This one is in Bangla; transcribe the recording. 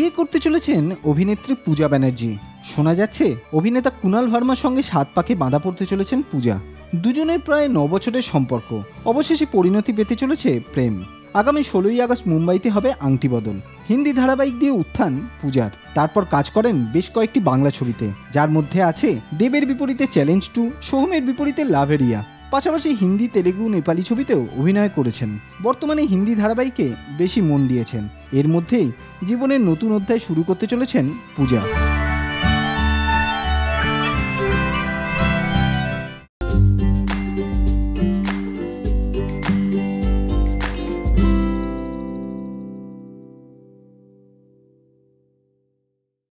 বিয়ে করতে চলেছেন অভিনেত্রী পূজা ব্যানার্জি। শোনা যাচ্ছে, অভিনেতা কুনাল ভার্মার সঙ্গে সাত পাকে বাঁধা পড়তে চলেছেন পূজা। দুজনের প্রায় ন বছরের সম্পর্ক। অবশেষে পরিণতি পেতে চলেছে প্রেম। আগামী ষোলোই আগস্ট মুম্বাইতে হবে আংটি বদল। হিন্দি ধারাবাহিক দিয়ে উত্থান পূজার। তারপর কাজ করেন বেশ কয়েকটি বাংলা ছবিতে। যার মধ্যে আছে দেবের বিপরীতে চ্যালেঞ্জ টু, সোহমের বিপরীতে লাভেরিয়া। পাশাপাশি হিন্দি, তেলেগু, নেপালি ছবিতেও অভিনয় করেছেন। বর্তমানে হিন্দি ধারাবাহিকে বেশি মন দিয়েছেন। এর মধ্যেই জীবনের নতুন অধ্যায় শুরু করতে চলেছেন পূজা।